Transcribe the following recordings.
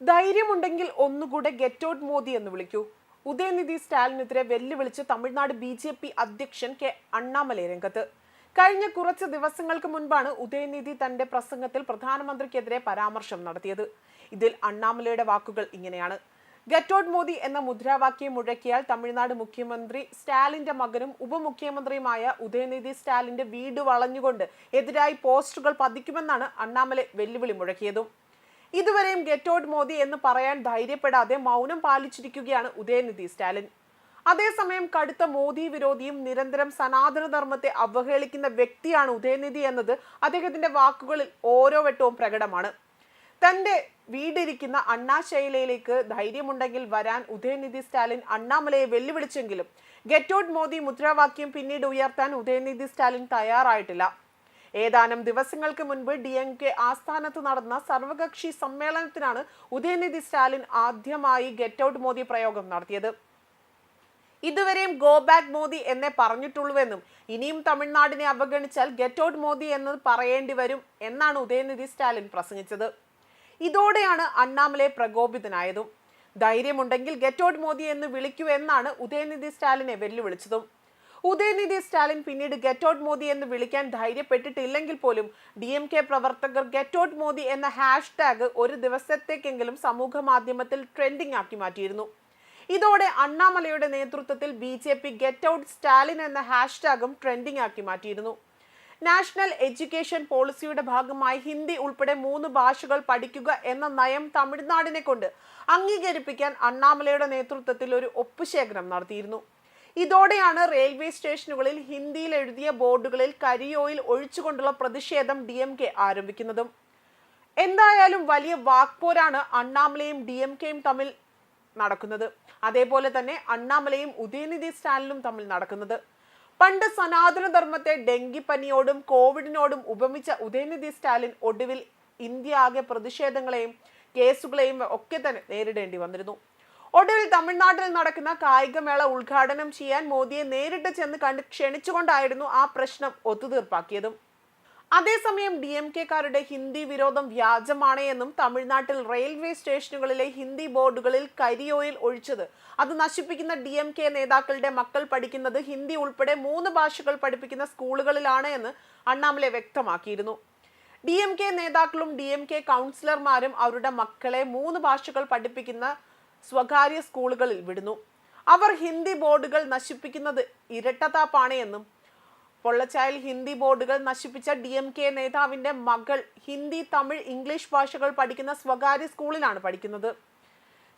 ധൈര്യമുണ്ടെങ്കിൽ ഒന്നുകൂടെ get out Modi എന്ന് വിളിക്കൂ. ഉദയനിധി സ്റ്റാലിനെതിരെ വെല്ലുവിളിച്ച് തമിഴ്നാട് ബി ജെ പി അധ്യക്ഷൻ കെ അണ്ണാമലൈ രംഗത്ത്. കഴിഞ്ഞ കുറച്ച് ദിവസങ്ങൾക്ക് മുൻപാണ് ഉദയനിധി തന്റെ പ്രസംഗത്തിൽ പ്രധാനമന്ത്രിക്കെതിരെ പരാമർശം നടത്തിയത്. ഇതിൽ അണ്ണാമലയുടെ വാക്കുകൾ ഇങ്ങനെയാണ്. ഗെറ്റ് ഔട്ട് മോദി എന്ന മുദ്രാവാക്യം മുഴക്കിയാൽ തമിഴ്നാട് മുഖ്യമന്ത്രി സ്റ്റാലിന്റെ മകനും ഉപമുഖ്യമന്ത്രിയുമായ ഉദയനിധി സ്റ്റാലിന്റെ വീട് വളഞ്ഞുകൊണ്ട് എതിരായി പോസ്റ്ററുകൾ പതിക്കുമെന്നാണ് അണ്ണാമലൈ വെല്ലുവിളി മുഴക്കിയതും. ഇതുവരെയും ഗെറ്റ് ഔട്ട് മോദി എന്ന് പറയാൻ ധൈര്യപ്പെടാതെ മൗനം പാലിച്ചിരിക്കുകയാണ് ഉദയനിധി സ്റ്റാലിൻ. അതേസമയം കടുത്ത മോദി വിരോധിയും നിരന്തരം സനാതനധർമ്മത്തെ അവഹേളിക്കുന്ന വ്യക്തിയാണ് ഉദയനിധി എന്നത് അദ്ദേഹത്തിന്റെ വാക്കുകളിൽ ഓരോ വട്ടവും പ്രകടമാണ്. തന്റെ വീടിരിക്കുന്ന അണ്ണാശൈലയിലേക്ക് ധൈര്യമുണ്ടെങ്കിൽ വരാൻ ഉദയനിധി സ്റ്റാലിൻ അണ്ണാമലയെ വെല്ലുവിളിച്ചെങ്കിലും ഗെറ്റ് ഔട്ട് മോദി മുദ്രാവാക്യം പിന്നീട് ഉയർത്താൻ ഉദയനിധി സ്റ്റാലിൻ തയ്യാറായിട്ടില്ല. ഏതാനും ദിവസങ്ങൾക്ക് മുൻപ് ഡി എം കെ ആസ്ഥാനത്ത് നടന്ന സർവകക്ഷി സമ്മേളനത്തിനാണ് ഉദയനിധി സ്റ്റാലിൻ ആദ്യമായി ഗെറ്റ് ഔട്ട് മോദി പ്രയോഗം നടത്തിയത്. ഇതുവരെയും ഗോ ബാക്ക് മോദി എന്നേ പറഞ്ഞിട്ടുള്ളൂവെന്നും ഇനിയും തമിഴ്നാടിനെ അവഗണിച്ചാൽ ഗെറ്റ് ഔട്ട് മോദി എന്ന് പറയേണ്ടി വരും എന്നാണ് ഉദയനിധി സ്റ്റാലിൻ പ്രസംഗിച്ചത്. ഇതോടെയാണ് അണ്ണാമലെ പ്രകോപിതനായതും. ധൈര്യമുണ്ടെങ്കിൽ ഗെറ്റ് ഔട്ട് മോദി എന്ന് വിളിക്കൂ എന്നാണ് ഉദയനിധി സ്റ്റാലിനെ വെല്ലുവിളിച്ചതും. ഉദയനിധി സ്റ്റാലിൻ പിന്നീട് ഗെറ്റ് ഔട്ട് മോദി എന്ന് വിളിക്കാൻ ധൈര്യപ്പെട്ടിട്ടില്ലെങ്കിൽ പോലും ഡി എം കെ പ്രവർത്തകർ ഗെറ്റ് ഔട്ട് മോദി എന്ന ഹാഷ് ടാഗ് ഒരു ദിവസത്തേക്കെങ്കിലും സമൂഹ മാധ്യമത്തിൽ ട്രെൻഡിംഗ് ആക്കി മാറ്റിയിരുന്നു. ഇതോടെ അണ്ണാമലയുടെ നേതൃത്വത്തിൽ B J P get out Stalin എന്ന ഹാഷ് ടാഗും ട്രെൻഡിംഗ് ആക്കി മാറ്റിയിരുന്നു. നാഷണൽ എഡ്യൂക്കേഷൻ പോളിസിയുടെ ഭാഗമായി ഹിന്ദി ഉൾപ്പെടെ മൂന്ന് ഭാഷകൾ പഠിക്കുക എന്ന നയം തമിഴ്നാടിനെ കൊണ്ട് അംഗീകരിപ്പിക്കാൻ അണ്ണാമലയുടെ നേതൃത്വത്തിൽ ഒരു ഒപ്പുശേഖരം നടത്തിയിരുന്നു. ഇതോടെയാണ് റെയിൽവേ സ്റ്റേഷനുകളിൽ ഹിന്ദിയിൽ എഴുതിയ ബോർഡുകളിൽ കരിയോയിൽ ഒഴിച്ചുകൊണ്ടുള്ള പ്രതിഷേധം ഡി എം കെ ആരംഭിക്കുന്നതും. എന്തായാലും വലിയ വാക്പോരാണ് അണ്ണാമലയും ഡി എം കെയും തമ്മിൽ നടക്കുന്നത്. അതേപോലെ തന്നെ അണ്ണാമലയും ഉദയനിധി സ്റ്റാലിനും തമ്മിൽ നടക്കുന്നത്. പണ്ട് സനാതന ധർമ്മത്തെ ഡെങ്കിപ്പനിയോടും കോവിഡിനോടും ഉപമിച്ച ഉദയനിധി സ്റ്റാലിൻ ഒടുവിൽ ഇന്ത്യ ആകെ പ്രതിഷേധങ്ങളെയും കേസുകളെയും ഒക്കെ തന്നെ നേരിടേണ്ടി വന്നിരുന്നു. ഒടുവിൽ തമിഴ്നാട്ടിൽ നടക്കുന്ന കായികമേള ഉദ്ഘാടനം ചെയ്യാൻ മോദിയെ നേരിട്ട് ചെന്ന് കണ്ട് ക്ഷണിച്ചുകൊണ്ടായിരുന്നു ആ പ്രശ്നം ഒത്തുതീർപ്പാക്കിയതും. അതേസമയം ഡി എം കെക്കാരുടെ ഹിന്ദി വിരോധം വ്യാജമാണ് എന്നും തമിഴ്നാട്ടിൽ റെയിൽവേ സ്റ്റേഷനുകളിലെ ഹിന്ദി ബോർഡുകളിൽ കരിയോയിൽ ഒഴിച്ചത്. അത് നശിപ്പിക്കുന്ന ഡി എം കെ നേതാക്കളുടെ മക്കൾ പഠിക്കുന്നത് ഹിന്ദി ഉൾപ്പെടെ മൂന്ന് ഭാഷകൾ പഠിപ്പിക്കുന്ന സ്കൂളുകളിലാണ് എന്ന് അണ്ണാമലെ വ്യക്തമാക്കിയിരുന്നു. ഡി എം കെ നേതാക്കളും ഡി എം കെ കൗൺസിലർമാരും അവരുടെ മക്കളെ മൂന്ന് ഭാഷകൾ പഠിപ്പിക്കുന്ന സ്വകാര്യ സ്കൂളുകളിൽ വിടുന്നു. അവർ ഹിന്ദി ബോർഡുകൾ നശിപ്പിക്കുന്നത് ഇരട്ടത്താപ്പാണ് എന്നും പൊള്ളച്ചായൽ ഹിന്ദി ബോർഡുകൾ നശിപ്പിച്ച ഡി എം കെ നേതാവിന്റെ മകൾ ഹിന്ദി തമിഴ് ഇംഗ്ലീഷ് ഭാഷകൾ പഠിക്കുന്ന സ്വകാര്യ സ്കൂളിലാണ് പഠിക്കുന്നത്.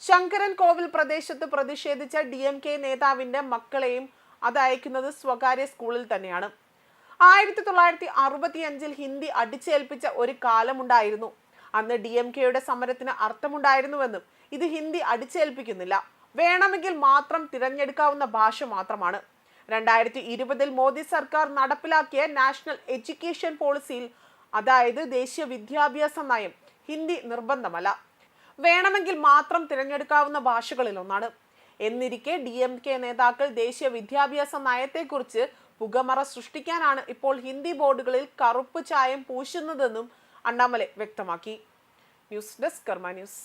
ശങ്കരൻ കോവിൽ പ്രദേശത്ത് പ്രതിഷേധിച്ച ഡി എം കെ നേതാവിന്റെ മക്കളെയും അത് അയക്കുന്നത് സ്വകാര്യ സ്കൂളിൽ തന്നെയാണ്. ആയിരത്തി തൊള്ളായിരത്തി അറുപത്തി അഞ്ചിൽ ഹിന്ദി അടിച്ചേൽപ്പിച്ച ഒരു കാലമുണ്ടായിരുന്നു. അന്ന് ഡി എം കെയുടെ സമരത്തിന് അർത്ഥമുണ്ടായിരുന്നുവെന്നും ഇത് ഹിന്ദി അടിച്ചേൽപ്പിക്കുന്നില്ല. വേണമെങ്കിൽ മാത്രം തിരഞ്ഞെടുക്കാവുന്ന ഭാഷ മാത്രമാണ്. രണ്ടായിരത്തി ഇരുപതിൽ മോദി സർക്കാർ നടപ്പിലാക്കിയ നാഷണൽ എഡ്യൂക്കേഷൻ പോളിസിയിൽ അതായത് ദേശീയ വിദ്യാഭ്യാസ നയം ഹിന്ദി നിർബന്ധമല്ല. വേണമെങ്കിൽ മാത്രം തിരഞ്ഞെടുക്കാവുന്ന ഭാഷകളിൽ ഒന്നാണ് എന്നിരിക്കെ ഡി എം കെ നേതാക്കൾ ദേശീയ വിദ്യാഭ്യാസ നയത്തെക്കുറിച്ച് പുകമറ സൃഷ്ടിക്കാനാണ് ഇപ്പോൾ ഹിന്ദി ബോർഡുകളിൽ കറുപ്പ് ചായം പൂശുന്നതെന്നും അണ്ണാമലെ വ്യക്തമാക്കി. News desk Karma news.